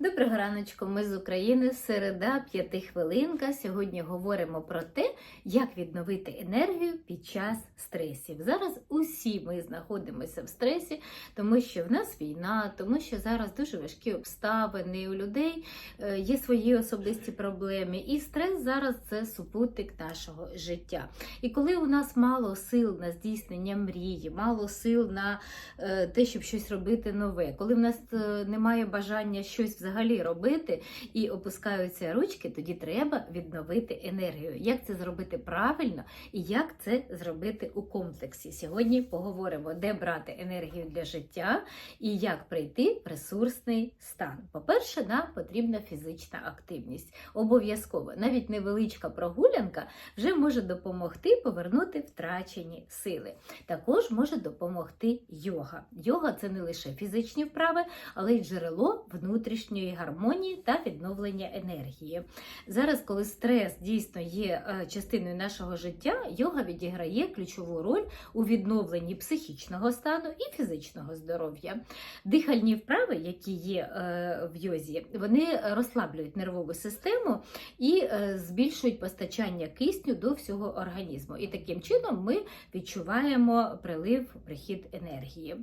Доброго раночку, ми з України, середа, п'ятихвилинка. Сьогодні говоримо про те, як відновити енергію під час стресів. Зараз усі ми знаходимося в стресі, тому що в нас війна, тому що зараз дуже важкі обставини. У людей е, є свої особисті проблеми, і стрес зараз це супутник нашого життя. І коли у нас мало сил на здійснення мрії, мало сил на е, те, щоб щось робити нове, коли в нас е, немає бажання щось взагалі робити і опускаються ручки, тоді треба відновити енергію. Як це зробити правильно і як це зробити у комплексі? Сьогодні поговоримо, де брати енергію для життя і як прийти в ресурсний стан. По-перше, нам потрібна фізична активність. Обов'язково, навіть невеличка прогулянка вже може допомогти повернути втрачені сили. Також може допомогти йога. Йога це не лише фізичні вправи, але й джерело внутрішньої гармонії та відновлення енергії. Зараз, коли стрес дійсно є е, частиною нашого життя, йога відіграє ключову роль у відновленні психічного стану і фізичного здоров'я. Дихальні вправи, які є е, в йозі, вони розслаблюють нервову систему і е, збільшують постачання кисню до всього організму. І таким чином ми відчуваємо прилив, прихід енергії.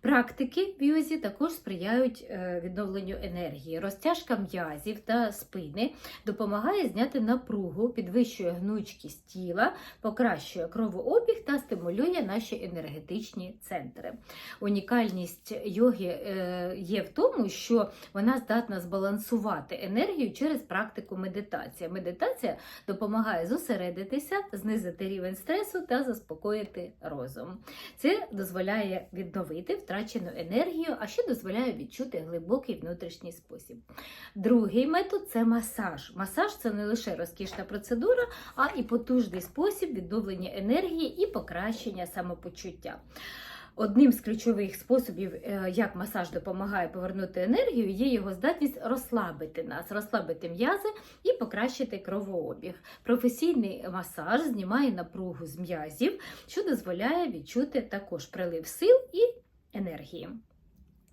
Практики в йозі також сприяють відновленню енергії. Розтяжка м'язів та спини допомагає зняти напругу, підвищує гнучкість тіла, покращує кровообіг та стимулює наші енергетичні центри. Унікальність йоги е, є в тому, що вона здатна збалансувати енергію через практику медитації. Медитація допомагає зосередитися, знизити рівень стресу та заспокоїти розум. Це дозволяє відновити втрачену енергію, а ще дозволяє відчути глибокий внутрішній спосіб. Другий метод це масаж. Масаж це не лише розкішна процедура, а і потужний спосіб відновлення енергії і покращення самопочуття. Одним з ключових способів, е, як масаж допомагає повернути енергію, є його здатність розслабити нас, розслабити м'язи і покращити кровообіг. Професійний масаж знімає напругу з м'язів, що дозволяє відчути також прилив сил і енергії.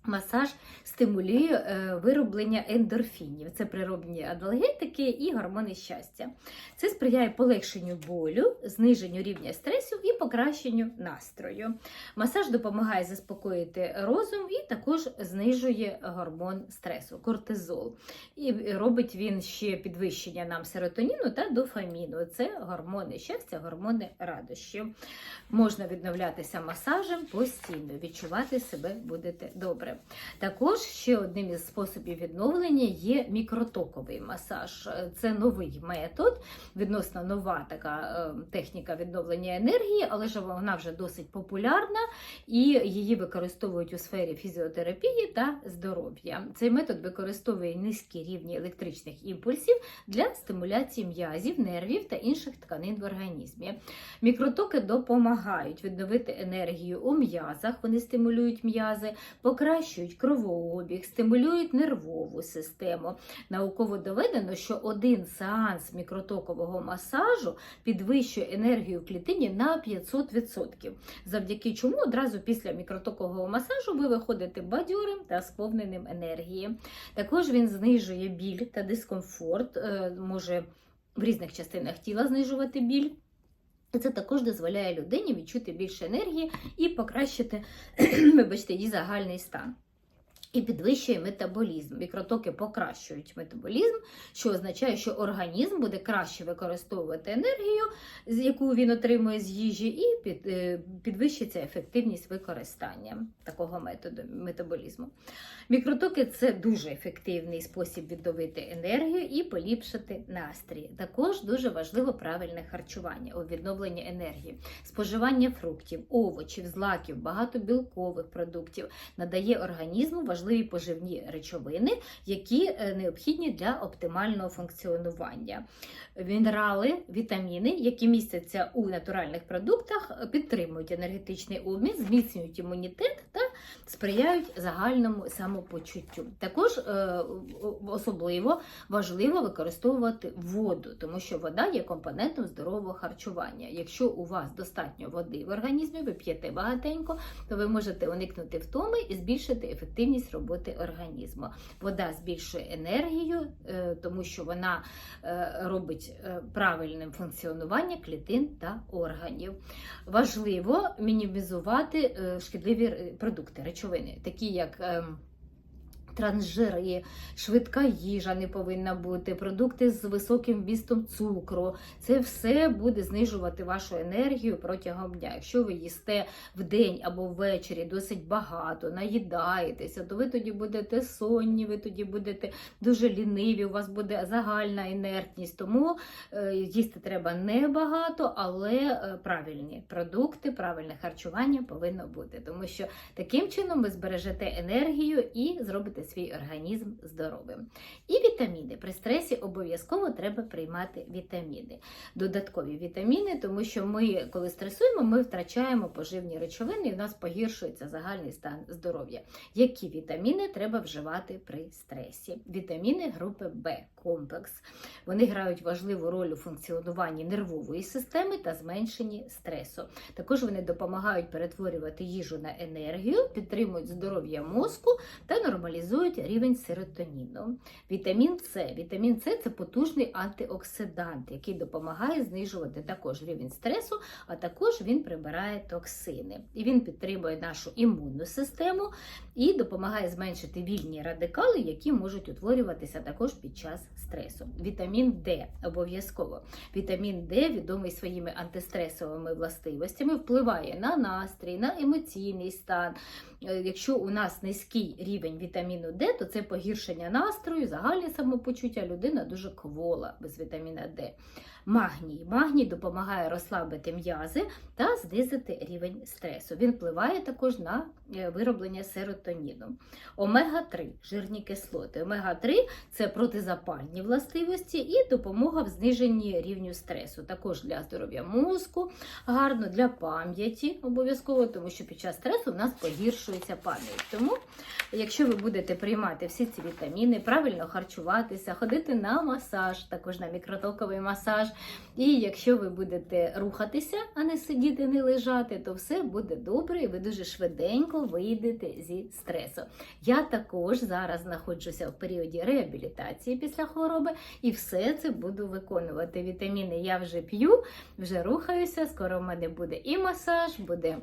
Масаж стимулює е, вироблення ендорфінів. Це природні аналгетики і гормони щастя. Це сприяє полегшенню болю, зниженню рівня стресу і покращенню настрою. Масаж допомагає заспокоїти розум і також знижує гормон стресу, кортизол. І робить він ще підвищення нам серотоніну та дофаміну. Це гормони щастя, гормони радощів. Можна відновлятися масажем постійно, відчувати себе будете добре. Також ще одним із способів відновлення є мікротоковий масаж. Це новий метод, відносно нова така е, техніка відновлення енергії, але ж вона вже досить популярна і її використовують у сфері фізіотерапії та здоров'я. Цей метод використовує низькі рівні електричних імпульсів для стимуляції м'язів, нервів та інших тканин в організмі. Мікротоки допомагають відновити енергію у м'язах, вони стимулюють м'язи, покращують кровообіг, стимулюють нервову систему. Науково доведено, що один сеанс мікротокового масажу підвищує енергію клітині на 500%, завдяки чому одразу після мікротокового масажу ви виходите бадьорим та сповненим енергії. Також він знижує біль та дискомфорт, е, може в різних частинах тіла знижувати біль. Це також дозволяє людині відчути більше енергії і покращити вибачте, її загальний стан. І підвищує метаболізм. Мікротоки покращують метаболізм, що означає, що організм буде краще використовувати енергію, яку він отримує з їжі, і під, е, підвищиться ефективність використання такого методу метаболізму. Мікротоки це дуже ефективний спосіб відновити енергію і поліпшити настрій. Також дуже важливо правильне харчування у відновленні енергії, споживання фруктів, овочів, злаків, багато білкових продуктів надає організму важливі поживні речовини, які е, необхідні для оптимального функціонування. Мінерали, вітаміни, які містяться у натуральних продуктах, підтримують енергетичний обмін, зміцнюють імунітет та сприяють загальному самопочуттю. Також е, особливо важливо використовувати воду, тому що вода є компонентом здорового харчування. Якщо у вас достатньо води в організмі, ви п'єте багатенько, то ви можете уникнути втоми і збільшити ефективність роботи організму. Вода збільшує енергію, е, тому що вона е, робить правильним функціонування клітин та органів. Важливо мінімізувати шкідливі е, продукти, речовини, такі як Трансжири, швидка їжа не повинна бути, продукти з високим вмістом цукру. Це все буде знижувати вашу енергію протягом дня. Якщо ви їсте в день або ввечері досить багато, наїдаєтеся, то ви тоді будете сонні, ви тоді будете дуже ліниві, у вас буде загальна інертність. Тому е, їсти треба не багато, але е, правильні продукти, правильне харчування повинно бути. Тому що таким чином ви збережете енергію і зробите свій організм здоровим. І вітаміни. При стресі обов'язково треба приймати вітаміни. Додаткові вітаміни, тому що ми, коли стресуємо, ми втрачаємо поживні речовини і в нас погіршується загальний стан здоров'я. Які вітаміни треба вживати при стресі? Вітаміни групи Б комплекс. Вони грають важливу роль у функціонуванні нервової системи та зменшенні стресу. Також вони допомагають перетворювати їжу на енергію, підтримують здоров'я мозку та нормалізують рівень серотоніну. Вітамін С. Вітамін С це потужний антиоксидант, який допомагає знижувати також рівень стресу, а також він прибирає токсини. І він підтримує нашу імунну систему і допомагає зменшити вільні радикали, які можуть утворюватися також під час стресу. Вітамін Д обов'язково. Вітамін Д, відомий своїми антистресовими властивостями, впливає на настрій, на емоційний стан. Е, Якщо у нас низький рівень вітаміну Д, то це погіршення настрою, загальне самопочуття людина дуже квола без вітаміна Д. Магній. Магній допомагає розслабити м'язи та знизити рівень стресу. Він впливає також на е, вироблення серотоніну. Омега-3 жирні кислоти. Омега-3 це протизапальні властивості і допомога в зниженні рівню стресу. Також для здоров'я мозку, гарно для пам'яті обов'язково, тому що під час стресу в нас погіршується пам'ять. Тому, якщо ви будете приймати всі ці вітаміни, правильно харчуватися, ходити на масаж, також на мікротоковий масаж. І якщо ви будете рухатися, а не сидіти, не лежати, то все буде добре, і ви дуже швиденько вийдете зі стресу. Я також зараз знаходжуся в періоді реабілітації після хвороби, і все це буду виконувати. Вітаміни я вже п'ю, вже рухаюся. Скоро в мене буде і масаж, буде.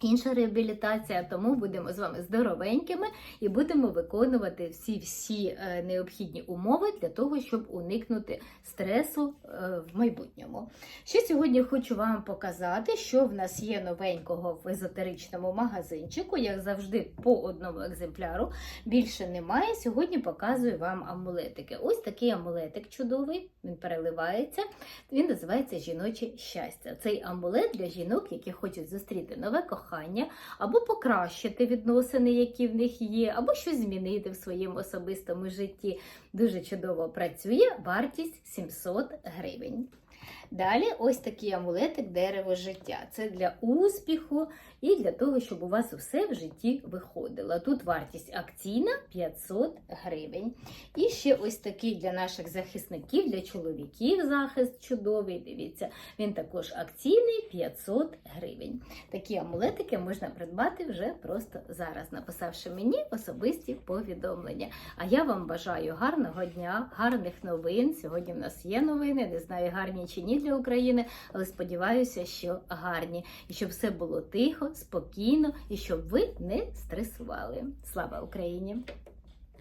Інша реабілітація, тому будемо з вами здоровенькими і будемо виконувати всі всі е, необхідні умови для того, щоб уникнути стресу е, в майбутньому. Ще сьогодні хочу вам показати, що в нас є новенького в езотеричному магазинчику, як завжди, по одному екземпляру. Більше немає. Сьогодні показую вам амулетики. Ось такий амулетик чудовий, він переливається. Він називається Жіноче щастя. Цей амулет для жінок, які хочуть зустріти нове кохання кохання, або покращити відносини, які в них є, або щось змінити в своєму особистому житті. Дуже чудово працює, вартість 700 гривень. Далі ось такий амулетик дерево життя. Це для успіху і для того, щоб у вас все в житті виходило. Тут вартість акційна 500 гривень. І ще ось такий для наших захисників, для чоловіків захист чудовий. Дивіться, він також акційний 500 гривень. Такі амулетики можна придбати вже просто зараз, написавши мені особисті повідомлення. А я вам бажаю гарного дня, гарних новин. Сьогодні в нас є новини, не знаю, гарні чи ні для України, але сподіваюся, що гарні. І щоб все було тихо, спокійно і щоб ви не стресували. Слава Україні!